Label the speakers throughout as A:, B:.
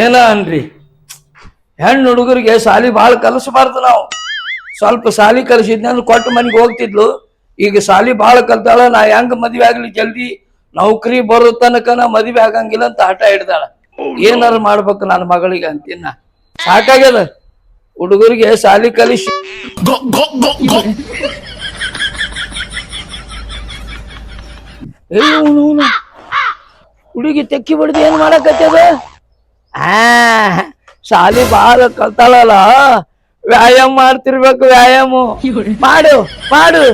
A: ಏನ ಅನ್ರಿ? ಹೆಣ್ಣು ಹುಡುಗರಿಗೆ ಸಾಲಿ ಭಾಳ ಕಲಿಸಬಾರ್ದು ನಾವು. ಸ್ವಲ್ಪ ಸಾಲಿ ಕಲಿಸಿದ್ನಂದ್ರೆ ಕೊಟ್ಟು ಮನೆಗೆ ಹೋಗ್ತಿದ್ಲು. ಈಗ ಸಾಲಿ ಭಾಳ ಕಲ್ತಾಳ ನಾ ಹೆಂಗ್ ಮದ್ವೆ ಆಗ್ಲಿ ಜಲ್ದಿ? ನೌಕರಿ ಬರೋ ತನಕ ನಾ ಮದ್ವೆ ಆಗಂಗಿಲ್ಲ ಅಂತ ಹಠ ಹಿಡ್ದಾಳ. ಏನಾರು ಮಾಡ್ಬೇಕು ನನ್ನ ಮಗಳಿಗೆ ಅಂತಿನ್ನ ಸಾಕಾಗ್ಯದ? ಹುಡುಗರಿಗೆ ಸಾಲಿ ಕಲಿಸಿ. ಹುಡುಗಿ ತೆಕ್ಕಿ ಬಡ್ದು ಏನ್ ಮಾಡಕತ್ತದ? ಆ ಶಾಲಿ ಬಾಳ ಕಲ್ತಾಳಲ್ಲ. ವ್ಯಾಯಾಮ ಮಾಡ್ತಿರ್ಬೇಕು ವ್ಯಾಯಾಮ. ಮಾಡು ಮಾಡು.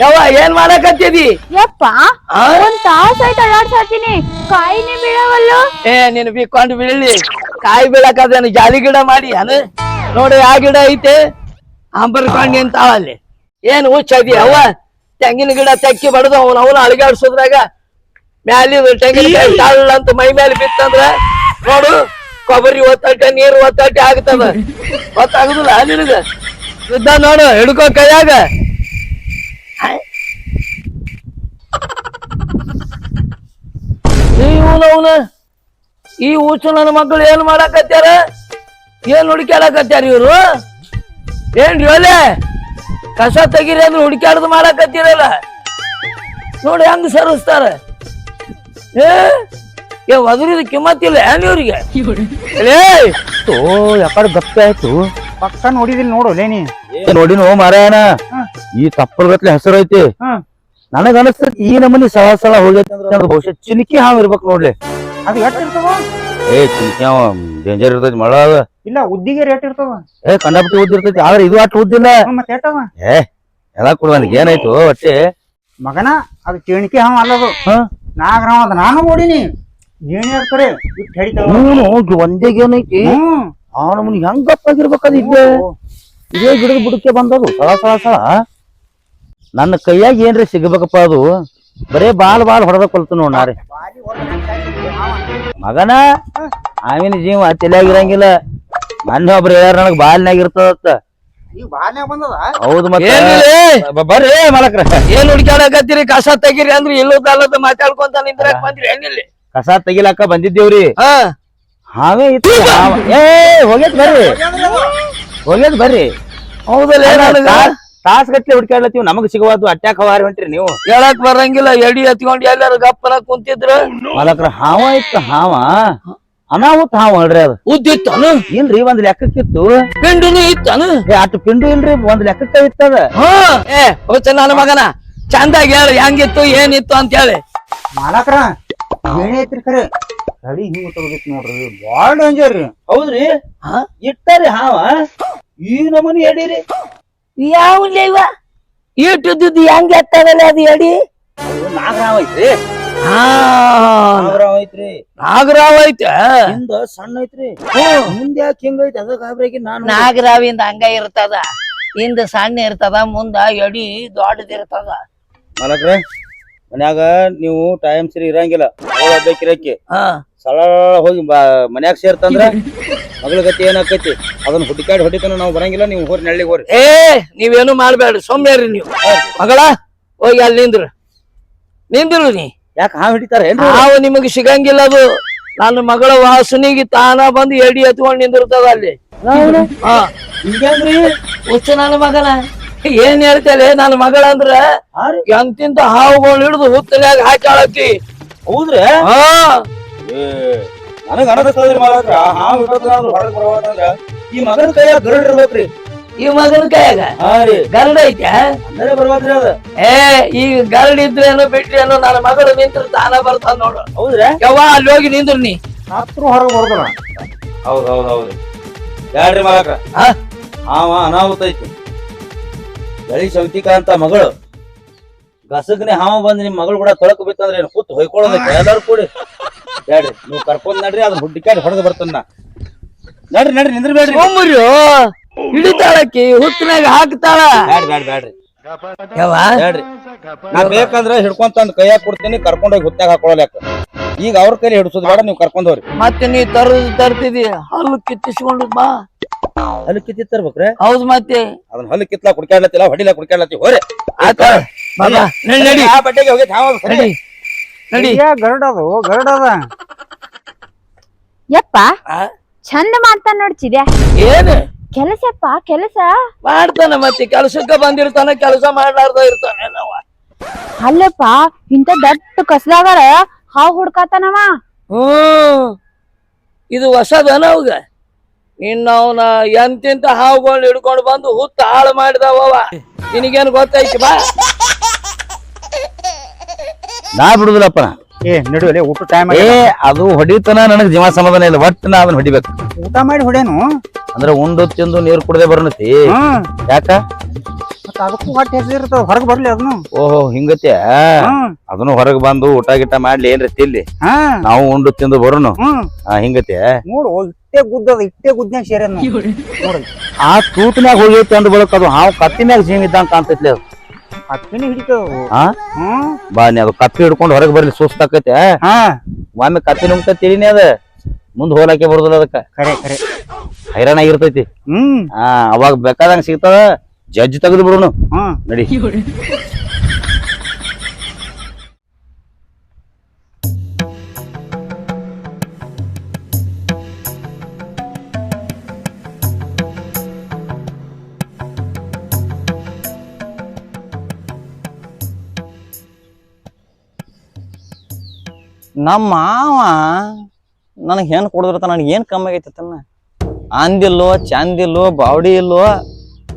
A: ಯವ್ವ ಏನ್ ಮಾಡಕತ್ತಿದಿ?
B: ಯಪ್ಪ
A: ಆ?
B: ಒಂದ್ ತಾಸ್ ಆಯ್ತು ಅಲ್ಲಾಡ್ಸಾತೀನಿ ಕಾಯಿನೇ ಬೀಳವಲ್ಲು?
A: ಏ ನೀನು ಬಿಕ್ಕೊಂಡು ಬೀಳಿ ಕಾಯಿ ಬೀಳಕಾದ್ರೆ ಜಾಲಿ ಗಿಡ ಮಾಡಿ ಅನು. ನೋಡಿ ಆ ಗಿಡ ಐತೆ. ಅಂಬರ್ಕೊಂಡು ನಿಂತಾವ ಅಲ್ಲಿ. ಏನ್ ಹುಚ್ಚದಿ ಅವ್ವ ತೆಂಗಿನ ಗಿಡ ತೆಕ್ಕಿ ಬಡದು ಅವನ ಅವನ ಅಳಿಗಾಡ್ಸೋದ್ರಾಗ ಮ್ಯಾಲಿ ತೆಂಗಿನಕಾಯಿ ತಾಳ ಅಂತ ಮೈ ಮೇಲೆ ಬಿತ್ತಂದ್ರ ನೋಡು, ಕೊಬ್ಬರಿ ಒತ್ತಾಟೆ ನೀರು ಒತ್ತಾಟೆ ಆಗ್ತದ. ಗೊತ್ತಾಗುದಿಲ್ಲ ನಿನಗ? ಇದ್ದ ನೋಡು, ಹಿಡ್ಕೋ ಕೈಯಾಗ. ಈ ಹುಚ್ಚು ನನ್ನ ಮಕ್ಕಳು ಏನ್ ಮಾಡಾಕತ್ಯಾರ? ಏನ್ ಹುಡುಕ್ಯಾಡಕತ್ಯಾರ ಇವ್ರು? ಏನ್ರಿ ಒಲೆ? ಕಸ ತೆಗೀರಿ ಅಂದ್ರೆ ಹುಡುಕ್ಯಾಡ್ದು ಮಾಡಾಕತ್ತೀರಲ್ಲ? ನೋಡಿ, ಹೆಂಗ್ ಸರಿಸ್ತಾರ? ಏ? ಏ ಒದರಿದ ಕಿಮ್ಮತ್ತಿಲ್ಲ ಏನ್ ಇವ್ರಿಗೆ? ಏ
C: ಓ ಯಾಕಡೆ ಗಪ್ಪೆ ಆಯ್ತು?
D: ಪಕ್ಕ ನೋಡಿದಿಲ್ಲ ನೋಡು ಲೇನಿ
C: ನೋಡಿನೋ ಮಾರಾಯಣ. ಈ ತಪ್ಪಲ್ಗತ್ಲೆ ಹೆಸರು ಐತಿ.
D: ಹ್ಮ್.
C: ನನಗ ಅನಸ್ತದ ಈ ನಮನಿ ಸಳ ಸಳ ಹೋಗೈತಿ ಅಂದ್ರೆ ಅದು ಬಹುಶಃ ಚಿನಿಕಿ ಹಾವ್ ಇರ್ಬೇಕು ನೋಡ್ಲಿ.
D: ಅದು ಎಷ್ಟು ಇರ್ತವ
C: ಏ ಚಿನಿಕಿ ಹಾವ ಡೇಂಜರ್ ಇರ್ತೈತಿ ಮಳ ಅದ.
D: ಇಲ್ಲ ಉದ್ದಿಗೆ ರೇಟ್ ಇರ್ತವ
C: ಏ ಕಂಡಪಟ್ಟಿ ಉದ್ದಿರ್ತೈತಿ ಆದ್ರೆ ಇದು ಅಷ್ಟು ಉದ್ದಿಲ್ಲ
D: ಹ್ಮ್, ಮತ್ತೆ
C: ಏ ಎಲ್ಲ ಕೊಡು ನನಗೆ ಏನಾಯ್ತು ಒಟ್ಟೆ
D: ಮಗನ ಅದು ಚೇಣಿಕೆ ಹಾವ ಅಲ್ಲದು.
C: ಹಾ?
D: ನಾಗರಾವ ಅದ ನಾನು ನೋಡಿನಿ ಹಿಡಿತಾವ
C: ಇವನು ಒಂದೇ ಏನೈತಿ
D: ಐತಿ.
C: ಆ ನಮನಿ ಹೆಂಗ್ ಗಪ್ಪಾಗಿರ್ಬೇಕದ ಇದ್ದೆ? ಇದೇ ಗಿಡದ ಬುಡಕ್ಕೆ ಬಂದದು. ಸಳ ಸಳ ಸಳ. ನನ್ನ ಕೈಯಾಗ ಏನ್ರಿ ಸಿಗಬೇಕಪ್ಪ ಅದು? ಬರೇ ಬಾಲ್ ಬಾಲ್ ಹೊಡೆದ ಕೊಲ್ತು ನೋಡ್ ಮಗನ ಆವಿನ ಜೀವ ತಲೆಯಾಗಿರಂಗಿಲ್ಲ ನನ್ನ ಒಬ್ರು ಹೇಳ್ಯಾರ ನನಗ್ ಬಾಲ್ನ್ಯಾಗ ಇರ್ತದತ್ತ. ಹೌದು ಮತ್ತೆ? ಬರ್ರಿ ಮಾಡಕ್ರ
A: ಏನ್ ಹುಡುಕ್ಯಾಡಕತ್ತೀರಿ? ಕಸ ತೆಗೀರಿ ಅಂದ್ರೆ ಇಲ್ಲದ ಅಲ್ಲದ ಮಾತಾಡ್ಕೊಂತ ನಿಂದ್ರಾಕ್ ಬಂದ್ರಿ? ಏನಿಲ್ಲ
C: ಕಸ ತೆಗಿಲಾಕ ಬಂದಿದ್ದೇವ್ರಿ. ಹಾವೇ ಇತ್ತು. ಏ ಹೋಗ್ಯತ್ ಬರ್ರಿ. ಹೋಗ್ಯತ್ ಬರ್ರಿ.
A: ಹೌದಲ್ಲ
C: ತಾಸ್ ಗಟ್ಲೆ ಹುಡ್ಕ್ಯಾಡ್ಲತ್ತೀವಿ. ನಮಗ್ ಸಿಗವಾದು ಅಟ್ಯಾಕ್ ಹವಾರಿ ಹೊಂಟ್ರಿ ನೀವು.
A: ಹೇಳಕ್ ಬರಂಗಿಲ್ಲ ಎಡಿ ಹತ್ಕೊಂಡ್ ಎಲ್ಲಾರು ಗಪ್ಪನ ಕುಂತಿದ್ರ.
C: ಮಲಕ್ರ ಹಾವ ಇತ್ತು ಹಾವ. ಅನಾಹುತ ಹಾವ ಹೇಳ್ರಿ ಅದು.
A: ಉದ್ದಿತ್ತನು
C: ಇಲ್ರಿ ಒಂದ್ ಲೆಕ್ಕಕ್ಕಿತ್ತು.
A: ಪಿಂಡುನು ಇತ್ತನು?
C: ಅಟ್ ಪಿಂಡು ಇಲ್ರಿ ಒಂದ್ ಲೆಕ್ಕಕ್ಕ ಇತ್ತದ
A: ಹಾ. ಏ ನನ್ನ ಮಗನ. ಚಂದಾಗಿ ಹೇಳ ಹೆಂಗಿತ್ತು ಏನಿತ್ತು ಅಂತ ಹೇಳಿ.
D: ಮಾಲಕ್ರ ಏಣಿ ಐತ್ರಿ ಖರೆ ತಡಿ ಹಿಂಗ್ ತಗೋಬೇಕು ನೋಡ್ರಿ. ಬಾಳ ಡೇಂಜರ್ ರೀ
C: ಹೌದ್ರಿ?
A: ಹಾ?
C: ಇಟ್ಟರಿ ಹಾವ. ಈ ನಮನಿ ಎಡಿರಿ.
A: ಯಾವ ಇವ? ಇಟ್ಟಿದ್ದು ಹೆಂಗ್ ಎತ್ತಾಗಲ್ಲ ಅದು ಎಡಿ?
C: ನಾಗರಾವ ಐತ್ರಿ.
A: ಹಾ.
C: ನಾಗರಾವ ಐತ್ರಿ.
A: ನಾಗರಾವ್ ಐತ.
C: ಹಿಂದ ಸಣ್ಣ ಐತ್ರಿ. ಮುಂದೆ ಯಾಕೆ ಹಿಂಗ ಐತಿ? ಅದ ಗಾಬ್ರಾಗಿ ನಾನು
A: ನಾಗರಾವಿಂದ ಹಂಗ ಇರ್ತದ. ಹಿಂದ ಸಣ್ಣ ಇರ್ತದ ಮುಂದ ಎಡಿ ದೊಡ್ಡದಿರ್ತದ.
C: ಮಾಲಕ್ರ ಮನ್ಯಾಗ ನೀವು ಟೈಮ್ ಸರಿ ಇರಂಗಿಲ್ಲ ಕಿರಕ್ಕೆ
A: ಹಾ.
C: ಸಳ ಹೋಗಿ ಬಾ- ಮನ್ಯಾಗ ಸೇರ್ತಂದ್ರ ಮಗಳ ಗತಿ ಏನಾಕೈತಿ? ಅದನ್ನ ಹುಡುಕಾಡಿ ಹೊಡಿತಾನ ನಾವು ಬರಂಗಿಲ್ಲ ನೀವು ಹೋರಿ ನೆಳ್ಳಿ ಹೋರಿ.
A: ಏ ನೀವೇನು ಮಾಡ್ಬೇಡ್ರಿ ಸುಮ್ನೇರಿ ನೀವು. ಮಗಳ ಹೋಗಿ ಅಲ್ಲಿ ನಿಂದ್ರು. ನಿಂದ್ರು ನೀ.
C: ಯಾಕೆ ಹಾವು ಹಿಡಿತಾರ ಹಾವು
A: ನಾವು ನಿಮಗೆ ಸಿಗಂಗಿಲ್ಲ ಅದು. ನನ್ನ ಮಗಳ ವಾಸನಿಗೆ ತಾನ ಬಂದು ಎಡಿ ಎತ್ಕೊಂಡು ನಿಂದಿರ್ತದ ಅಲ್ಲಿ. ಹಾ.
C: ಹಿಂಗ್ರಿ
A: ಹುಚ್ಚ ನನ್ನ ಮಗನ. ಏನ್ ಹೇಳ್ತೇಲೆ ನನ್ನ ಮಗಳ ಅಂದ್ರ ಎಂತಿಂತ ಹಾವುಗಳು ಹಿಡಿದು ಹುತ್ತನ್ಯಾಗ ಹಾಕಿ
C: ಹೌದ್ರಿ?
A: ಹಾ.
C: ನನಗ ಅನಸ್ತದ್ರಿ ಮಾಲಕ್ರ ಹಾವು ಹಿಡಿದ್ರ ಹೊರಗೆ ಬರವಾದಂದ್ರ ಈ ಮಗನ ಕೈಯಾಗ ಗರುಡ್ ಇರ್ಬೇಕ್ರಿ.
A: ಈ ಮಗನ ಕೈಯಾಗ?
C: ಹಾ ರೀ.
A: ಗರಡ ಐತೆ
C: ಬರ್ಬೋದ್ರಿ ಬರ್ಬೇಕ್ರಿ ಅದ.
A: ಏ ಈಗ ಗರಡ್ ಇದ್ರೇನು ಬಿಟ್ರೇನು ನನ್ನ ಮಗಳು ನಿಂತ್ರ ತಾನ ಬರ್ತಾನ ನೋಡು.
C: ಹೌದ್ರಿ?
A: ಯವ್ವ ಅಲ್ಲಿ ಹೋಗಿ ನಿಂದ್ರು ನೀ.
D: ಹತ್ರ ಹೊರಗೆ ಬರ್ತಾನ
C: ಹೌದ್ ಹೌದ್ ಹೌದ್ರಿ. ಯಾರ್ರಿ ಮಾಲಕ್ರ
A: ಹಾ?
C: ಹಾವ ಅನಾಹುತ ಐತಿ. ಬೆಳಿ ಸೌತಿಕ ಅಂತ ಮಗಳು. ಗಸಗ್ನೆ ಹಾವ ಬಂದ್ ನಿಮ್ ಮಗಳು ಕೂಡ ತೊಳಕ್ ಬಿತ್ತಂದ್ರೆ ಏನ್ ಕೂತ್ ಹೊಯ್ಕೊಳ್ಳೋದಕ್ಕೆ ಎಲ್ಲಾರು ಕೂಡಿ. ಬೇಡ್ರಿ ನೀವು ಕರ್ಕೊಂಡ್ ನಡ್ರಿ ಅದ್ ಹುಡ್ಡಿಕಾಡಿ ಹೊಡೆದು ಬರ್ತನ್ನ. ನಡ್ರಿ ನಡ್ರಿ ನಿಂದ್ರ ಬೇಡ್ರಿ
A: ಸೋಮರ್ಯೋ ಹಿಡಿತಾಳಕ್ಕಿ ಹುತ್ತಿನಾಗ ಹಾಕ್ತಾಳ.
C: ಬ್ಯಾಡ್ ಬ್ಯಾಡ್ ಬ್ಯಾಡ್ರಿ.
A: ಯವ್ವ?
C: ಬ್ಯಾಡ್ರಿ. ನಾ ಬೇಕಂದ್ರ ಹಿಡ್ಕೊಂತಂದ್ ಕೈಯಾಗ ಕೊಡ್ತೀನಿ ಕರ್ಕೊಂಡೋಗಿ ಹುತ್ತಾಗ ಹಾಕೊಳ್ಳಾಕ ಈಗ ಅವ್ರ ಕೈಲಿ ಹಿಡಿಸೋದ್ ಬೇಡ ನೀವು ಕರ್ಕೊಂಡ್ ಹೋಗ್ರಿ.
A: ಮತ್ತೆ ನೀ ತರದ್ ತರ್ತಿದಿ ಹಲ್ಲು ಕಿತ್ತಿಸ್ಕೊಂಡು ಬಾ.
C: ಅಲ್ಲಿ ಕಿತ್ತಿ ತರ್ಬೇಕ್ರೆ?
A: ಹೌದ್ ಮತ್ತೆ.
C: ಅದನ್ನ ಹಲ್ಲು ಕಿತ್ಲಾ ಕುಡ್ಕಾಡ್ಲತ್ತಿಲ್ಲ ಹೊಡಿಲಾ ಕುಡ್ಕಾಡ್ಲತ್ತಿ ಹೋರೆ.
A: ಆತ ಮಗ ನಡಿ. ನಡಿ
C: ಆ ಬಟ್ಟೆಗೆ ಹೋಗಿ ಹಾವ
A: ನಡಿ
D: ಗರಡ್ ಅದು ಗರಡ್ ಅದ.
B: ಯಪ್ಪ? ಚಂದ ಮಾಡ್ತಾನ ನೋಡ್ಚಿದ್ಯಾ
A: ಏನು?
B: ಕೆಲಸಪ್ಪ ಕೆಲಸ?
A: ಮಾಡ್ತಾನ ಮತ್ತೆ ಕೆಲ್ಸಕ್ಕೆ ಬಂದಿರ್ತಾನ ಕೆಲಸ ಮಾಡ್ಲಾರ್ದ ಇರ್ತಾನೆ ನಾವ
B: ಅಲ್ಲಪ್ಪ ಇಂತ ದಟ್ಟ ಕಸ್ದಾಗಾರ ಹಾವ್ ಹುಡ್ಕಾತಾನವ.
A: ಹ್ಮ್. ಇದು ಹೊಸದನ ಅವಾಗ? ಇನ್ನು ಅವನ ಎಂತಿಂತ ಹಾವುಗಳನ್ನ ಹಿಡ್ಕೊಂಡು ಬಂದು ಹುತ್ತ ಹಾಳು ಮಾಡಿದವ ನಿನಗೇನು ಗೊತ್ತೈತಿ ಬಾ.
C: ನಾ ಬಿಡುದಿಲ್ಲಪ್ಪ.
D: ಏ ನಡುವಲೆ ಊಟ ಟೈಮ್
C: ಏ ಅದು ಹೊಡಿತನ ನನಗ್ ಜೀವ ಸಮಾಧಾನ ಇಲ್ಲ. ಒಟ್ಟು ನಾ ಅದನ್ನ ಹೊಡಿಬೇಕು.
D: ಊಟ ಮಾಡಿ ಹೊಡೇನು
C: ಅಂದ್ರೆ ಉಂಡು ತಿಂದು ನೀರ್ ಕುಡದೆ ಬರ್ನತಿ.
D: ಹ್ಮ್
C: ಯಾಕ?
D: ಮತ್ತ ಅದಕ್ಕೂ ಹೊಟ್ಟೆ ಹೊರಗೆ ಬರ್ಲಿ ಅದನ್ನು.
C: ಓಹೋ ಹಿಂಗತ್ಯ?
D: ಹ್ಮ್
C: ಅದನ್ನು ಹೊರಗೆ ಬಂದು ಊಟ ಗಿಟ ಮಾಡ್ಲಿ ಏನ್ರಿ ತಿಲ್ಲಿ.
D: ಹಾ.
C: ನಾವು ಉಂಡು ತಿಂದು ಬರೋನು.
D: ಹ್ಮ್.
C: ಆ ಹಿಂಗತ್ಯ?
D: ನೋಡು ಇಟ್ಟೆ ಗುದ್ದದ ಇಟ್ಟೆ ಗುದ್ದನ್ಯಾಗ ಸೇರ್ಯಾನ ನೋಡಿ.
C: ಆ ತೂತನ್ಯಾಗ ಹೋಗೈತಿ ಅಂದ್ ಬಳಕ ಅದು ಹಾವು ಕತ್ತಿನ್ಯಾಗ ಜೀವ ಇದ್ದಂಗ ಕಾಣ್ತೈತ್ಲಿ ಅದು.
D: ಹತ್ತಿನ ಹಿಡಿತದ
C: ಆ?
D: ಹ್ಮ್.
C: ಬಾ ನೀ ಅದು ಕತ್ತಿ ಹಿಡ್ಕೊಂಡು ಹೊರಗೆ ಬರ್ಲಿ ಸುಸ್ತಾಕೈತೆ.
D: ಹಾ.
C: ಒಮ್ಮೆ ಕತ್ತಿ ನುಂಗ್ತ ತಿಳಿನಿ ಅದ. ಮುಂದ್ ಹೋಲಾಕೆ ಬರುದಿಲ್ಲ ಅದಕ್ಕ.
D: ಕರೆ ಕರೆ.
C: ಹೈರಾಣ ಆಗಿರ್ತೈತಿ
D: ಹ್ಮ್.
C: ಆ ಅವಾಗ ಬೇಕಾದಂಗ ಸಿಗ್ತದ. ಜಜ್ ತೆಗೆದು ಬಿಡೋಣ
D: ಹ್ಮ್
C: ನಡಿ.
E: ನಮ್ಮ ಮಾವ ನನಗೆ ಹೆಣ್ಣು ಕೊಡಿದ್ರತ, ನನಗೆ ಏನು ಕಮ್ಮಿ ಆಗೈತೆ ತನ್ನ? ಅಂದಿಲ್ಲೋ, ಚಂದಿಲ್ಲೋ, ಬಾವಡಿ ಇಲ್ಲೋ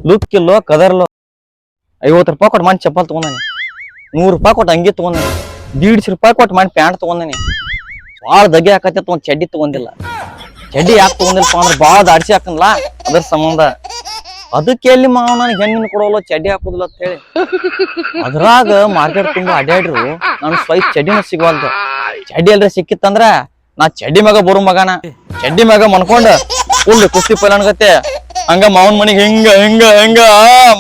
E: ಲುಕ್ ಇಲ್ಲೋ ಕದರ್ಲೋ ಐವತ್ತು ರೂಪಾಯಿ ಕೊಟ್ಟು ಮಾಡಿ ಚಪ್ಪಲ್ ತೊಗೊಂಡಾನೆ. ನೂರು ರೂಪಾಯಿ ಕೊಟ್ಟು ಅಂಗಿ ತೊಗೊಂಡಾನೆ. ದೀಡ್ಸ್ ರೂಪಾಯಿ ಕೊಟ್ಟು ಮಾಡಿ ಪ್ಯಾಂಟ್ ತೊಗೊಂಡಾನೆ. ಭಾಳ ದಗೆ ಹಾಕತ್ತೆ ಒಂದು ಚಡ್ಡಿ ತೊಗೊಂಡಿಲ್ಲ. ಚಡ್ಡಿ ಯಾಕೆ ತೊಗೊಂಡಿಲ್ಲಪ್ಪ ಅಂದ್ರೆ ಭಾಳ ದಾಡ್ಸಿ ಹಾಕಂದ್ಲ? ಅದ್ರ ಸಂಬಂಧ. ಅದಕ್ಕೆ ಎಲ್ಲಿ ಮಾವ ನನಗೆ ಹೆಣ್ಣಿನ ಕೊಡೋಲ್ಲ ಚಡ್ಡಿ ಹಾಕುದಿಲ್ಲ ಅಂತ ಹೇಳಿ. ಅದ್ರಾಗ ಮಾರ್ಕೆಟ್ ತುಂಬಾ ಅಡ್ಯಾಡ್ರು. ನಾನು ಸ್ವಲ್ಪ ಚಡ್ಡಿನ ಸಿಗವಲ್ದು. ಚಡ್ಡಿ ಎಲ್ರ ಸಿಕ್ಕಿತ್ತಂದ್ರ ನಾ ಚಡ್ಡಿ ಮ್ಯಾಗ ಬರು ಮಗನ. ಚಡ್ಡಿ ಮ್ಯಾಗ ಮನ್ಕೊಂಡ ಫುಲ್ ಕುಸ್ತಿ ಪೈಲನ್ಗತ್ತೆ ಹಂಗ ಮಾವನ್ ಮನಿಗೆ ಹಿಂಗ ಹಿಂಗ ಹಿಂಗ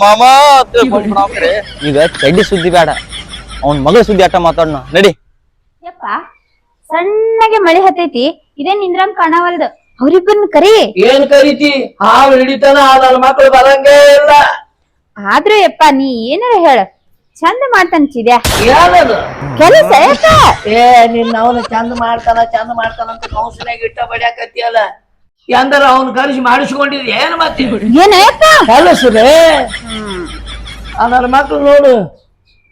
E: ಮಾಮಾ. ಈಗ ಚಡ್ಡಿ ಸುದ್ದಿ ಬೇಡ. ಅವನ್ ಮಗಳ ಸುದ್ದಿ ಆಟ ಮಾತಾಡೋಣ ನಡಿ.
B: ಸಣ್ಣಗೆ ಮಳೆ ಹತ್ತೈತಿ ಇದೇ ನಿಂದ್ರಂಗ್ ಕಾಣವಲ್ದು. ಅವ್ರಿಬ್ಬರನ್ನ ಕರಿ.
A: ಏನ್ ಕರಿತಿ? ಹಾವು ಹಿಡಿತಾನ ನನ್ನ ಮಕ್ಳು ಬರಂಗೇ ಇಲ್ಲ.
B: ಆದ್ರೆ ಯಪ್ಪ ನೀ ಏನಾರ ಹೇಳ. ಚಂದ ಮಾಡ್ತಾನ ಚಿದ್ಯಾ
A: ಏನದು?
B: ಕೆಲಸ ಯಪ್ಪ
A: ಏ ನಿನ್ನ ಅವನು ಚಂದ ಮಾಡ್ತಾನ ಚಂದ ಮಾಡ್ತಾನ ಅಂತ ಕೌನ್ಸಿಲಾಗ ಇಟ್ಟ ಬಡಿಯಾಕತ್ತಿಯಲ್ಲ. ಎಂದ್ರ ಅವನ್ ಕರೆಸಿ ಮಾಡಿಸ್ಕೊಂಡಿದ್ ಏನ್ ಮತ್ತೆ?
B: ಏನ ಯಪ್ಪ
A: ಕಲಸ್ರೆ ಆ ನನ್ನ ಮಕ್ಳು ನೋಡು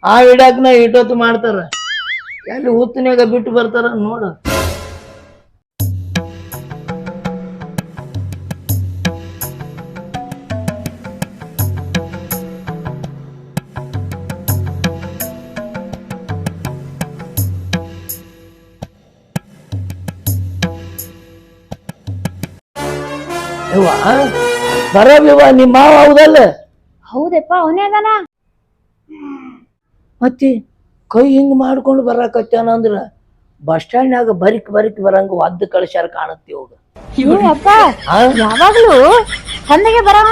A: ಆ ಹಿಡಕ್ನ ಇಟ್ಟೊತ್ತು ಮಾಡ್ತಾರ. ಎಲ್ಲಿ ಹುತ್ತಿನಾಗ ಬಿಟ್ಟು ಬರ್ತಾರ ನೋಡು. ಬರಬಿವ ನಿಮ್ಮ ಮಾವ ಹೌದಲ್ಲ?
B: ಹೌದಪ್ಪ ಅವನೇ ಅದಾನ?
A: ಮತ್ತೆ ಕೈ ಹಿಂಗ್ ಮಾಡ್ಕೊಂಡು ಬರಾಕತ್ತಾನ ಅಂದ್ರ ಬಸ್ ಸ್ಟ್ಯಾಂಡ್ನಾಗ ಬರಿಕ್ ಬರಿಕ್ ಬರಂಗ ಒದ್ದು ಕಳಿಸ್ಯಾರ ಕಾಣತ್ತಿ ಹೋಗ
B: ಅಪ್ಪ ಯಪ್ಪ ಯಾವಾಗ್ಲೂ ಚಂದಗೆ ಬರವ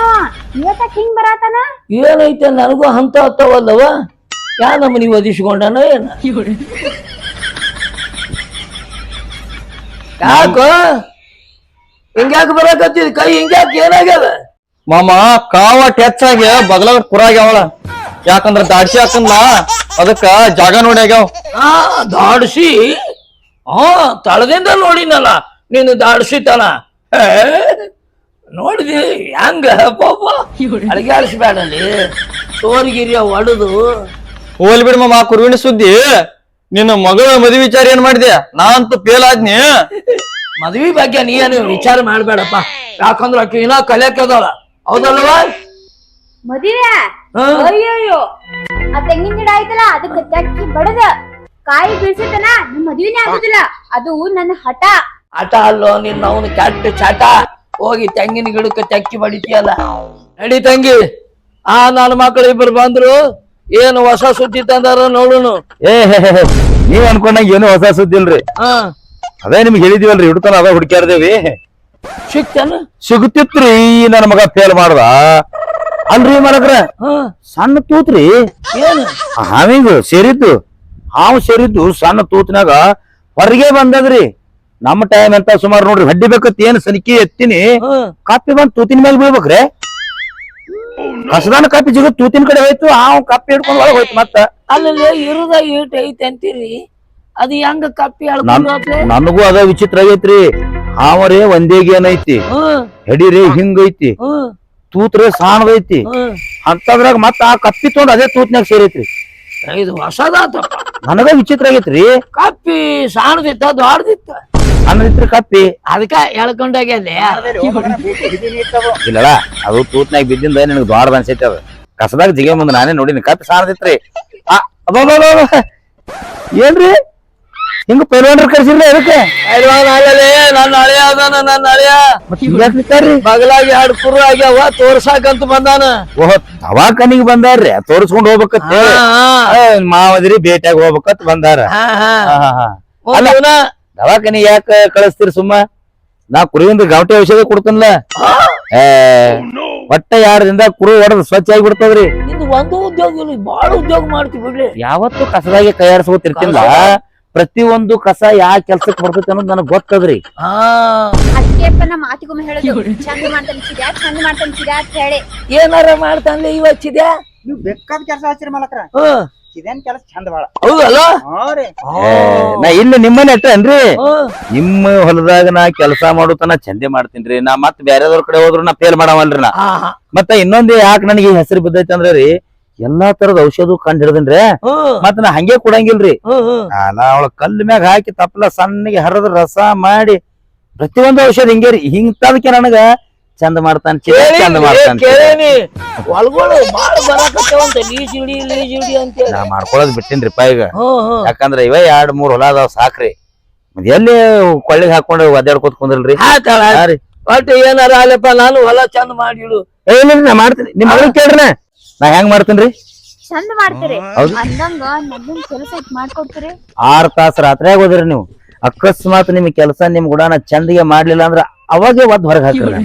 B: ಇವತ್ತ ಹಿಂಗ್ ಬರಾತನ?
A: ಏನೈತೆ ನನಗೂ ಹಂತ ಹತ್ತವಲ್ಲವ ಯಾ ನಮ್ಮನಿ ಒದಿಸ್ಕೊಂಡನ ಏನ? ಯಾಕ? ಹಿಂಗ್ಯಾಕ ಬರಾಕತ್ತಿದ್? ಕೈ ಹಿಂಗ್ಯಾಕ ಏನಾಗ್ಯದ?
E: ಮಾಮ ಕಾವಟ್ ಹೆಚ್ಚಾಗಿ ಬಗಲಾಗ ಕುರಾಗ್ಯಾವಳ ಯಾಕಂದ್ರ ದಾಡ್ಸಿ ಹಾಕಂದ ಅದಕ್ಕ ಜಾಗ ನೋಡಿ ಆಗ್ಯಾವ.
A: ಆ ದಾಡ್ಸಿ? ಹಾ ತಳದಿಂದ ನೋಡಿನಲ್ಲ ನೀನು ದಾಡ್ಸಿತನ. ಹೇ, ನೋಡಿದಿ? ಹೆಂಗ? ಪಾಪ. ಅಳಗ್ಯಾಡಿಸ್ಬೇಡಲ್ಲಿ ಸೋರಿಗಿರಿಯ ಒಡದು.
E: ಹೋಲ್ ಬಿಡ್ ಮಾಮ ಕುರುವಿನ ಸುದ್ದಿ. ನಿನ್ನ ಮಗಳ ಮದುವೆ ವಿಚಾರ ಏನ್ ಮಾಡಿದೆ? ನಾ ಅಂತೂ ಫೇಲ್ ಆದ್ನಿ.
A: ಮದ್ವಿ ಬಗ್ಗೆ ನೀ ಏನು ವಿಚಾರ ಮಾಡ್ಬೇಡಪ್ಪ. ಯಾಕಂದ್ರ ಆಕಿ ಇನ್ನ ಕಲಿಯಕ್ಕದಾಳ ಹೌದಲ್ವಾ?
B: ಮದುವೆ? ಅಯ್ಯಯ್ಯೋ. ಆ ತೆಂಗಿನ ಗಿಡ ಐತಲ್ಲ ಅದಕ್ಕೆ ಚಕ್ಕಿ ಬಡದ. ಕಾಯಿ ಬೀಳ್ಸತನ ನಮ್ ಮದ್ವಿನೇ ಆಗುದಿಲ್ಲ. ಅದು ನನ್ನ ಹಠ.
A: ಆಟ ಅಲ್ಲೋ ನಿನ್ನ ಅವನು ಕೆಟ್ಟ ಚಾಟ. ಹೋಗಿ ತೆಂಗಿನ ಗಿಡಕ್ಕೆ ಚಕ್ಕಿ ಬಡಿತೀಯಲ್ಲ. ನಡಿ ತಂಗಿ. ಆ ನನ್ನ ಮಕ್ಕಳು ಇಬ್ರು ಬಂದ್ರು. ಏನು ಹೊಸ ಸುದ್ದಿ ತಂದಾರ ನೋಡುನು.
C: ಏ ಹೇ, ಹೇ, ಹೇ. ನೀವ್ ಅನ್ಕೊಂಡಂಗ ಏನು ಹೊಸ ಸುದ್ದಿ ಇಲ್ರಿ
A: ಹಾ.
C: ಅದೇ ನಿಮ್ಗೆ ಹೇಳಿದಿವಲ್ರಿ ಹಿಡ್ತಾನ ಅದ ಹುಡುಕ್ಯಾರ್ದೇವಿ
A: ಸಿಕ್ತೇನ?
C: ಸಿಗುತ್ತಿತ್ರಿ ನನ್ನ ಮಗ ಫೇಲ್ ಮಾಡ್ದ. ಅಲ್ರಿ
A: ಮಾಡಕ್ರ
C: ಸಣ್ಣ ತೂತ್ರಿ.
A: ಏನು?
C: ಹಾವಿಂಗ್ ಸೇರಿದ್ದು ಹಾವು ಸೇರಿದ್ದು ಸಣ್ಣ ತೂತ್ನಾಗ ಹೊರಗೆ ಬಂದದ್ರಿ. ನಮ್ಮ ಟೈಮ್ ಅಂತ ಸುಮಾರು ನೋಡ್ರಿ ಹಡ್ಡಿ ಬೇಕತ್ ಏನ್ ಸನಿಕಿ ಎತ್ತಿನಿ ಕಾಪಿ ಬಂದ್ ತೂತಿನ ಮೇಲೆ ಬೀಳ್ಬೇಕ್ರೆ. ಹಸದಾನ ಕಾಪಿ ಜಿಗ ತೂತಿನ ಕಡೆ ಹೋಯ್ತು ಹಾವು ಕಾಪಿ ಹಿಡ್ಕೊಂಡು ಒಳಗೆ ಹೋಯ್ತು ಮತ್ತ.
A: ಅಲ್ಲಲ್ಲಿ ಇರುದ ಏಟ್ ಐತೆ ಅಂತೀರಿ. ಅದು ಹೆಂಗ ಕಪ್ಪಿ
C: ನನಗೂ ಅದ ವಿಚಿತ್ರ ಆಗೈತ್ರಿ. ಹಾವರೇ ಒಂದೇ ಏನೈತಿ ಹೆಡಿರೇ ಹಿಂಗೈತಿ ತೂತ್ರೆ ಸಾಣದೈತಿ ಅಂತದ್ರಾಗ ಮತ್ತ ಆ ಕಪ್ಪಿ ತೊಗೊಂಡ್ ಅದೇ ತೂತ್ನಾಗ ಸೇರೈತ್ರಿ.
A: ಇದು ಹೊಸದಾತಪ್ಪ
C: ನನಗ ವಿಚಿತ್ರ ಆಗೈತ್ರಿ.
A: ಕಪ್ಪಿ ಸಾಣದಿತ್ತ ದೊಡ್ಡದಿತ್ತ
C: ಅನ್ನದಿತ್ರಿ ಕಪ್ಪಿ.
A: ಅದಕ್ಕ ಎಳ್ಕೊಂಡಾಗ್ಯಲ್ಲೇ
C: ಇಲ್ಲಲ್ಲ ಅದು ತೂತ್ನ್ಯಾಗ ಬಿದ್ದಿಂದ ನಿನಗೆ ದೊಡ್ಡದ ಅನ್ಸೈತಿ ಅದು. ಕಸದಾಗ ಜಿಗೆ ಮುಂದೆ ನಾನೇ ನೋಡಿನಿ. ಕಪ್ಪಿ ಸಾಣದಿತ್ರಿ. ಆ ಅಬ್ಬಬ್ಬಬ್ಬ. ಏನ್ರಿ? ಹಿಂಗ ಪೈಲ್ವಾನ್ರ ಕರ್ಸಿರ್ಲಿ ಅದಕ್ಕೆ?
A: ಪೈಲ್ವಾನ್ ಆಗಲೇ ನನ್ನ ಹಳೆಯ ಅದಾನ ನನ್ನ ಹಳೆಯ. ಬಗಲಾಗಿ ಎರಡು ಕುರು ಆಗ್ಯಾವ ತೋರ್ಸಾಕಂತ ಬಂದಾನ.
C: ಓಹ್ ದವಾಖಾನಿಗೆ ಬಂದಾರ್ರಿ ತೋರ್ಸ್ಕೊಂಡ್ ಹೋಗ್ಬೇಕತ್ ಮಾವದ್ರಿ ಭೇಟಿಯಾಗಿ ಹೋಗ್ಬೇಕತ್ ಬಂದಾರ.
A: ದಿನ
C: ಯಾಕ ಕಳಿಸ್ತೀರಿ ಸುಮ್ಮ? ನಾ ಕುರಿಯಿಂದ ಗಾವಟಿ ಔಷಧ ಕೊಡ್ತನ್ಲ ಒಟ್ಟ ಯಾರದಿಂದ ಕುರು ಹೊಡೆದ್ ಸ್ವಚ್ಛ ಆಗಿ ಬಿಡ್ತದ್ರಿ
A: ಒಂದು ಉದ್ಯೋಗ ಬಾಳ ಉದ್ಯೋಗ ಮಾಡ್ತೀವಿ
C: ಯಾವತ್ತು ಕಸದಾಗಿ ಕೈಯಾಡ್ಸ್ಕೊತಿರ್ತಿಲ್ಲ. ಪ್ರತಿ ಒಂದು ಕಸ ಯಾ ಕೆಲ್ಸಕ್ಕೆ ಬರ್ತೈತೆ ಅನ್ನೋದು ನನಗೆ ಗೊತ್ತದ್ರಿ.
A: ಹಾ.
B: ಅದಕ್ಕೆಪ್ಪ ನಮ್ಮ ಮಾತಿಗೊಮ್ಮೆ ಹೇಳೋದು. ಚಂದ ಅಂತ ಹೇಳಿ.
A: ಏನಾರ ಮಾಡ್ತಾನೆ ಇವತ್ತಿದೆ
D: ನೀವು ಬೇಕಾದ ಕೆಲಸ ಹಚ್ಚಿರಿ ಮಲಕ್ರ.
A: ಹ್ಮ್
D: ಇದೇನ್ ಕೆಲಸ ಚಂದ ಬಾಳ.
A: ಹೌದಲ್ಲ?
D: ಹಾ ರೀ.
C: ಏ, ನಾ ಇಲ್ಲಿ ನಿಮ್ಮನೆ ಅಟ್ಟೇನ್ರಿ. ನಿಮ್ಮ ಹೊಲದಾಗ ನಾ ಕೆಲಸ ಮಾಡೋತನ ಚಂದೆ ಮಾಡ್ತೀನ್ರಿ ನಾ ಮತ್ ಬ್ಯಾರೆದವ್ರ ಕಡೆ ಹೋದ್ರು ನಾ ಫೇಲ್ ಮಾಡವಲ್ರಿ ನಾ. ಮತ್ತ ಇನ್ನೊಂದ್ ಯಾಕೆ ನನಗೆ ಹೆಸರು ಬಿದ್ದೈತೆ ಅಂದ್ರೆ ರೀ ಎಲ್ಲಾ ತರದ ಔಷಧ ಕಂಡ್ ಹಿಡ್ದನ್ರಿ
A: ಮತ್ತ
C: ಮತ್ ನಾ ಹಂಗೆ ಕೊಡಂಗಿಲ್ರಿ. ನಾ ಅವಳ ಕಲ್ಲು ಮ್ಯಾಗ ಹಾಕಿ ತಪ್ಪಲ ಸಣ್ಣಗೆ ಹರದ ರಸ ಮಾಡಿ ಪ್ರತಿಯೊಂದು ಔಷಧ ಹಿಂಗೆ ರೀ. ಹಿಂತದಕ್ಕೆ ನನಗ ಚಂದ ಮಾಡ್ತಾನ ಚಂದ ಮಾಡ್ತಾನ ನಾ ಮಾಡ್ಕೊಳ್ಳೋದ್ ಬಿಟ್ಟಿನ್ರಿಪ್ಪ ಈಗ. ಯಾಕಂದ್ರ ಇವ ಎರಡ್ ಮೂರ್ ಹೊಲ ಅದಾವ ಸಾಕ್ರಿ. ಎಲ್ಲಿ ಕೊಳ್ಳಿಗೆ ಹಾಕೊಂಡು ಒದ್ದಾಡ್ಕೋತ ಕುಂದ್ರಲ್ರಿ?
A: ಒಟ್ಟು ಏನಾರ ಅಲ್ಲಪ್ಪ ನಾನು ಹೊಲ ಚಂದ ಮಾಡಿಡು
C: ಏನಿಲ್ಲ ನಾ ಮಾಡ್ತೀನಿ. ನಿಮ್ ಮಗಳು ಕೇಳ್ರಿ ನಾ ಹೆಂಗ್ ಮಾಡ್ತೇನ್ರಿ
B: ಚಂದ ಮಾಡ್ತೀರಿ.
C: ಹೌದು.
B: ಅಂದಂಗ ನನ್ನನ್ ಕೆಲಸ ಇಟ್ ಮಾಡ್ಕೊಡ್ತೀರಿ.
C: ಆರ್ ತಾಸ ರಾತ್ರಿಯಾಗ ಹೋದ್ರಿ ನೀವು. ಅಕಸ್ಮಾತ್ ನಿಮ್ ಕೆಲಸ ನಿಮ್ ಕೂಡ ನಾ ಚಂದಿಗೆ ಮಾಡ್ಲಿಲ್ಲ ಅಂದ್ರ ಅವಾಗೆ ಒದ್ ಹೊರಗ್ ಹಾಕ್ರಿ.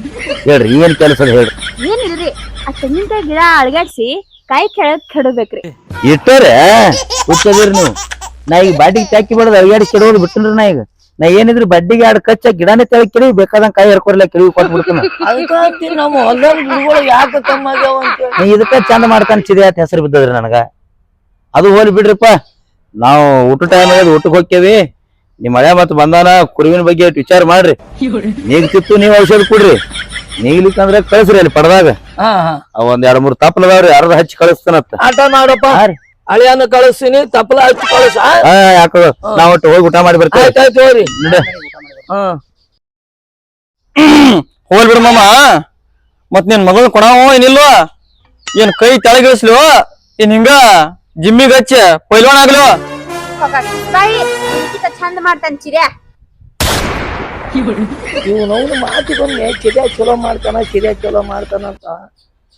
C: ಹೇಳ್ರಿ ಏನ್ ಕೆಲಸ ಹೇಳ್ರಿ.
B: ಏನಿಲ್ರಿ ಆ ತೆಂಗಿನಕಾಯಿ ಗಿಡ ಅಳಗಾಡ್ಸಿ ಕಾಯಿ ಕೆಳಗ್ ಕೆಡಬೇಕ್ರಿ.
C: ಇಟ್ಟರೆ ಹುಚ್ಚದಿರಿ ನೀವು. ನಾ ಈಗ ಬಾಡಿಗೆ ಚಾಕಿ ಬಡದ ಅಳಗಾಡಿ ಕೆಡೋದು ಬಿಟ್ಟನ್ರಿ ನಾ ಈಗ. ನಾ ಏನಿದ್ರು ಬಡ್ಡಿಗೆ ಎರಡು ಕಚ್ಚ ಗಿಡನೇ ತೆಳಗ್ ಕೆಡವಿ ಬೇಕಾದಂಗ ಕೈ ಹರ್ಕೊರ್ಲ ಕೆಡವಿ ಕೊಟ್ಟು ಬಿಡ್ತೀನಿ.
A: ಅದಕ್ಕ ಅಂತೀನಿ ನಮ್ಮ ಹೊಲದಾಗ ಗಿಡಗಳು ಯಾಕೆ ಕಮ್ಮಿ ಆಗ್ಯಾವ ಅಂತೇಳಿ
C: ನೀ ಇದಕ್ಕ ಚಂದ ಚಿದೆ ಅಂತ ಹೆಸರು ಬಿದ್ದದ್ರಿ ನನಗ. ಅದು ಹೋಲಿ ಬಿಡ್ರಿಪ್ಪ. ನಾವು ಊಟ ಟೈಮ್ ಆಗ್ಯದ ಊಟಕ್ಕೆ ಹೋಗ್ತೇವಿ ನಿಮ್ ಮಳೆ ಮತ್ತೆ ಬಂದಾನ ಕುರುವಿನ ಬಗ್ಗೆ ವಿಚಾರ ಮಾಡ್ರಿ. ನೀಗ್ತಿತ್ತು ನೀವ್ ಔಷಧ ಕೊಡ್ರಿ. ನೀಗ್ಲಿಕ್ಕಂದ್ರ ಕಳಿಸ್ರಿ ಅಲ್ಲಿ ಪಡ್ದಾಗ. ಒಂದ್ ಎರಡ್ ಮೂರ್ ತಪ್ಪಲ್ ಅದಾವ್ರಿ ಅರ್ಧ ಹಚ್ಚಿ ಕಳಿಸ್ತಾನತ್ತ
A: ಆಟ ಮಾಡಪ್ಪ. ಹಳಿಯನ್ನ ಕಳಿಸ್ತೀನಿ ತಪ್ಪಲ ಹಚ್ಚಿ ಕಳಿಸ
C: ಯಾಕ ನಾವ್ ಒಟ್ಟು ಹೋಗಿ ಊಟ ಮಾಡಿ ಬರ್ತೇವೆ.
A: ಆಯ್ತಾಯ್ತು ಹೋಗ್ರಿ.
C: ಹ್ಮ್
A: ಹಾ
E: ಹೋಲ್ ಬಿಡು ಮಾಮ. ಮತ್ ನಿನ್ ಮಗಳ ಕೊಡಾವ ಏನಿಲ್ವ ಏನ್ ಕೈ ತಳಗಿಳಿಸ್ಲು? ಏನ್ ಹಿಂಗ? ಜಿಮ್ಮಿಗೆ ಹಚ್ಚ ಪೈಲ್ವಾನ್ ಆಗ್ಲು?
B: ಬಾಯಿ ಇದಕ್ಕಿಂತ ಚಂದ ಮಾಡ್ತಾನೆ ಚಿರ್ಯಾ.
A: ಇವನವನು ಮಾತಿಗೊಮ್ಮೆ ಚಿರ್ಯಾ ಚಲೋ ಮಾಡ್ತಾನ ಚಿರ್ಯಾ ಚಲೋ ಮಾಡ್ತಾನ ಅಂತ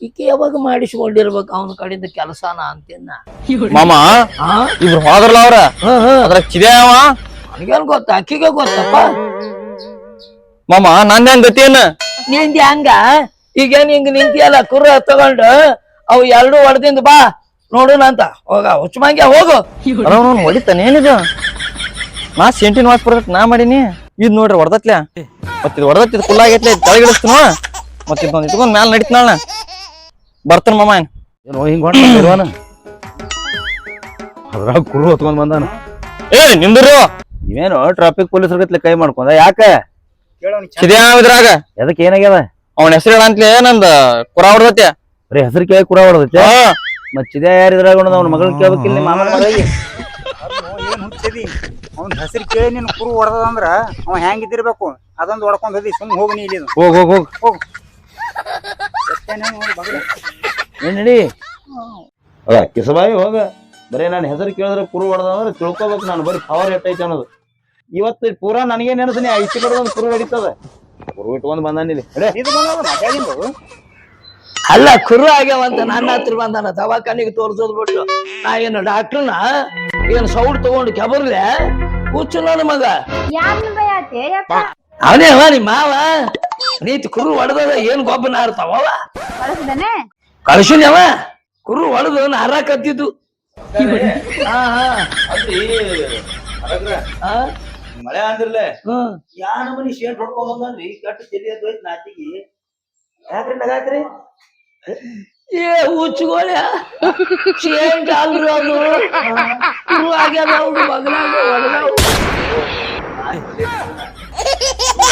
A: ಈಕೆ ಯಾವಾಗ ಮಾಡಿಸ್ಕೊಂಡಿರ್ಬೇಕು? ಅವನ ಕಡೆಯಿಂದ ಕೆಲಸನ ಅಂತೇನ
E: ಮಾಮ ಇವ್ರು ಹೋದ್ರಲ್ಲ ಅವ್ರ? ಅದ್ರ ಚಿದ್ಯಾವ
A: ನನಗೇನ್ ಗೊತ್ತ? ಅಕ್ಕಿಗೆ ಗೊತ್ತಪ್ಪ.
E: ಮಾಮ ನಂದ್ ಗತಿಯೇನ ಗತಿ ಏನ?
A: ನಿಂದ ಹಂಗ? ಈಗೇನ್ ಹಿಂಗ್ ನಿಂತಿಯಲ್ಲ ಕುರ್ರ ತಗೊಂಡು ಅವು ಎರಡು ಹೊಡೆದಿಂದ ಬಾ ನೋಡೋಣ ಅಂತ ಹೋಗ ಹುಚ್ಚಮಂಗೆ ಹೋಗು.
E: ಅವನು ಹೊಡಿತಾನೆ ಏನಿದು? ನಾ ಸೆಂಟಿನ ವಾಸ್ ಬರ್ಬೇಕು ನಾ ಮಾಡೀನಿ. ಇದ್ ನೋಡ್ರಿ ಹೊಡ್ದತ್ಲ್ಯಾ ಮತ್ತಿದ್ ಹೊಡೆದತ್ತಿದ್ ಹೊಡ್ದತ್ ಇದು ಕುಲ್ಲಾಗೈತ್ಲೆ ಮತ್ತಿದ್ ಇಟ್ಕೊಂಡ್ ಮ್ಯಾಲ ನಡಿತ್ನಾಳ ಬರ್ತಾನ ಮಾಮ ಏನ್?
C: ಏನೋ ಹಿಂಗ್ ಹೊಂಟಿರುವನ ಅದ್ರಾಗ ಕುರು ಹೊತ್ಕೊಂಡ್ ಬಂದಾನ.
E: ಏ ನಿಮ್ದು
C: ಇವೇನು ಟ್ರಾಫಿಕ್ ಪೊಲೀಸ್ ಗತ್ಲೆ ಕೈ ಮಾಡ್ಕೊಂಡ ಯಾಕ?
E: ಚಿದ್ಯಾ ಇದ್ರಾಗ?
C: ಎದಕ್ ಏನಾಗ್ಯದ?
E: ಅವನ ಹೆಸರು ಅಂತಲೇ ನಂದ ಕುರ ಹೊಡ್ದತ್ಯ
C: ಬರೀ ಹೆಸರು ಕೇಳಿ ಕುರ ಹೊಡ್ದತ್ಯ
E: ಮತ್
C: ಮತ್ ಯಾರ ಇದ್ರಾಗ ಅವ್ನ ಮಗಳ ಕೇಳ್ಬೇಕಿಲ್ಲ ನಿಮ್ಮ ಮಾಮನ ಮಗಳಿಗೆ.
D: ಏನ್ ಹುಚ್ಚದಿ? ಅವ್ನ ಹೆಸರು ಕೇಳಿ ನಿನ್ ಕುರು ಹೊಡೆದಂದ್ರ ಅವ ಹೆಂಗಿದ್ದಿರ್ಬೇಕು ಅದೊಂದು ಹೊಡ್ಕೊಂಡ್ ಹೋದಿ ಸುಮ್ ಹೋಗಿ ನೀ ಇಲ್ಲಿ
C: ಹೋಗ್ ಹೋಗ್ ಹೋಗ್.
D: ಹೋಗ್. ನೋಡಿ
C: ಅದ ಕಿಸಬಾಯಿ ಹೋಗ. ಬರೀ ನಾನು ಹೆಸರು ಕೇಳಿದ್ರೆ ಕುರು ಹೊಡೆದಂದ್ರೆ ತಿಳ್ಕೊಬೇಕು ನಾನು ಬರೀ ಪವರ್ ಎಟ್ಟೈತೆ ಅನ್ನೋದು. ಇವತ್ತು ಪೂರಾ ನನಗೆ ನೆನಸನಿ ಐತಿ ಕಡೆ ಕುರು ಹೊಡಿತದ. ಕುರು ಇಟ್ಕೊಂಡ್ ಬಂದಾನಿಲ್ಲಿ
A: ಅಲ್ಲ ಕುರು ಆಗ್ಯಾವಂತ ನನ್ನ ಹತ್ರ ಬಂದಾನ ದವಾಖಾನಿಗೆ ತೋರ್ಸೋದ್ ಬಿಟ್ಟು. ನಾ ಏನು ಡಾಕ್ಟ್ರನ್ನ ಏನು ಸೌಡ್ ತಗೊಂಡು ಕೆಬರ್ಲೆ? ಹುಚ್ಚು ನನ್ನ ಮಗ. ಅವನೇ ಅವ ನಿಮ್ಮ ಮಾವ? ನೀತಿ ಕುರು ಹೊಡೆದ ಏನ್ ಗೊಬ್ಬ ನಾರ್ತಾವ
B: ಕಳಿಸ್ದಾನೆ
A: ಕಳ್ಸಿನಿ ಅವ. ಕುರು ಹೊಡೆದು ನಾರ ಕತ್ತಿದ್ದು ಹಾ ಹಾ.
C: ಮಳೆ ಅಂದಿರ್ಲೆ
A: ಹ್ಮ್
C: ಯಾ ನಮನಿ ಶೇಂಟ್ ಹೊಡ್ಕೊಂಡ್ ಬಂದಾನ್ರಿ ಕಟ್ಟು ತಲಿ ಎದ್ದು ಹೋಯ್ತು ನಾತಿಗಿ ಯಾಕ್ರಿ ನಗಾತ್ರಿ
A: ಏ ಹುಚ್ಚುಗೋಳ್ಯ. ಶೇಂಟ್ ಅಲ್ರಿ ಅದು ಕುರು ಆಗ್ಯಾದ ಅವ್ರು ಮಗನಾಗ ಹೊಡೆದವು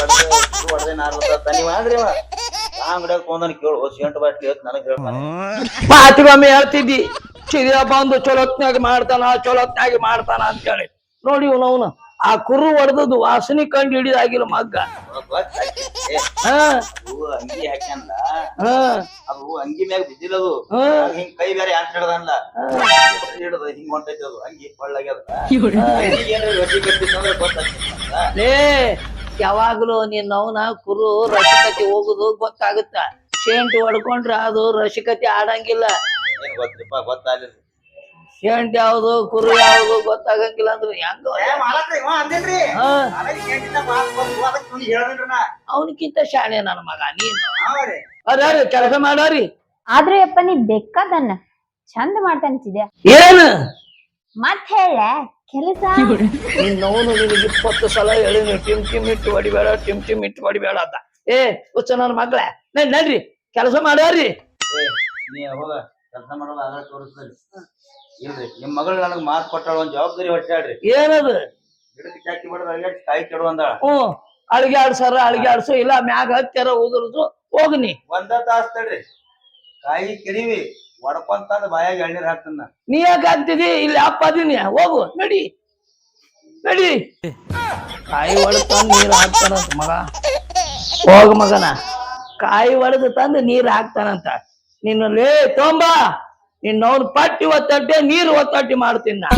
C: ಅಂತ
A: ಮಾತಿಗೊಮ್ಮೆ ಹೇಳ್ತಿದ್ದಿ. ಚಿರಿಯ ಬಂದು ಚೊಲೋತ್ನಾಗ ಮಾಡ್ತಾನ ಚೊಲೋತ್ನಾಗ ಮಾಡ್ತಾನ ಅಂತೇಳಿ ನೋಡಿ ಅವನು. ಆ ಕುರು ಹೊಡೆದದ್ದು ವಾಸನೆ ಕಂಡು ಹಿಡಿದಾಗಿಲ್ಲ ಮಗ್ಗ.
C: ಅಂಗಿ ಹಾಕ್ಯಾನಲ್ಲ
A: ಹಾ.
C: ಅದು ಅಂಗಿ ಮ್ಯಾಗ ಬಿದ್ದಿಲ್ಲ ಅದು
A: ಹಾ.
C: ಹಿಂಗ್ ಕೈ ಬೇರೆ ಅಂತ ಹಿಡ್ದಲ್ಲ ಹಿಡ್ದ ಹಿಂಗ್ ಹೊಂಟೈತಿ ಅದು ಅಂಗಿ ಕೊಳ್ಳಾಗ್ಯದ ಏನ್ರಿ ಗೊತ್ತಾಗ್ತದ
A: ಯಾವಾಗ್ಲೂ ನಿನ್ನ ಅವನ ಕುರು ರಸಿಕತೆ ಹೋಗುದು ಗೊತ್ತಾಗುತ್ತ. ಶೇಂಟ್ ಹೊಡ್ಕೊಂಡ್ರ ಅದು ರಸಿಕತೆ ಆಡಂಗಿಲ್ಲ.
C: ಏನ್ ಗೊತ್ತಿಪ್ಪ ಗೊತ್ತಾಗ್ಲಿಲ್ಲ.
A: ಶೇಂಟ್ ಯಾವ್ದು ಕುರು ಯಾವ್ದು ಗೊತ್ತಾಗಂಗಿಲ್ಲ ಅಂದ್ರೆ ಹೆಂಗ. ಅವನಕ್ಕಿಂತ ಶಾಣೆ ನನ್ನ ಮಗ ನೀನು.
D: ಅದ್ರಿ
A: ಅದಾರಿ ಕೆಲಸ ಮಾಡಾರಿ.
B: ಆದ್ರೆ ಅಪ್ಪ ನೀ ಬೆಕ್ಕದನ್ನ ಚಂದ ಮಾಡ್ತಂತಿದ್ಯ?
A: ಏನು?
B: ಮತ್ ಹೇಳ ಕೆಲಸ?
A: ನಿನ್ನವನು ನಿನಗೆ ಇಪ್ಪತ್ತು ಸಲ ಹೇಳಿನಿ ಟಿಮ್ ಟಿಮ್ ಇಟ್ಟು ಹೊಡಿಬೇಡ ಟಿಮ್ ಟಿಮ್ ಇಟ್ಟು ಹೊಡಿಬೇಡ ಅಂತ. ಏ ಹುಚ್ಚ ನನ್ನ ಮಗ್ಳ ನಡ್ ನಡ್ರಿ ಕೆಲಸ ಮಾಡ್ಯಾರಿ
C: ಏ ನೀ ಹೋಗ ಕೆಲಸ ಮಾಡೋದು ಆಗ ತೋರಿಸ್ತೇನೆ ಇಲ್ರಿ ನಿಮ್ ಮಗಳು ನನಗ್ ಮಾತು ಕೊಟ್ಟಾಳ ಒಂದ್ ಜವಾಬ್ದಾರಿ ಹೊಟ್ಟಾಳ್ರಿ
A: ಏನದು?
C: ಗಿಡಕ್ಕೆ ಚಾಕಿ ಬಿಡೋದು ಅಲ್ಲಿಗೆ ಕಾಯಿ ಕೆಡು ಅಂದಾಳ.
A: ಹ್ಞೂ ಅಳಿಗೆ ಆಡ್ಸಾರ ಅಳಿಗೆ ಆಡ್ಸು ಇಲ್ಲ ಮ್ಯಾಗ ಹತ್ತಿರ ಉದುರ್ಸು ಹೋಗ್ನಿ
C: ಒಂದ ತಾಸ್ ತಡ್ರಿ. ಕಾಯಿ ಕೆಡಿವಿ ಒಡ್ಕೊಂತಂದ್ ಬಾಯಾಗ ಎಳ್ನೀರ್ ಹಾಕ್ತನ.
A: ನೀ ಯಾಕೆ ಆಗ್ತಿದಿ ಇಲ್ಲಿ ಅಪ್ಪ ಅದೀನಿ. ಹೋಗು, ನಡಿ. ನಡಿ. ಕಾಯಿ ಒಡೆದು ನೀರು ಹಾಕ್ತಾನಂತ ಮಗ. ಹೋಗ ಮಗನ. ಕಾಯಿ ಒಡೆದು ತಂದು ನೀರು ಹಾಕ್ತಾನಂತ. ನಿನ್ನ ಲೇ ತೊಂಬ. ನಿನ್ನವನ್ ಪಟ್ಟಿ ಒತ್ತಟ್ಟೆ, ನೀರು ಒತ್ತಟ್ಟಿ ಮಾಡ್ತೀನಿ ನಾ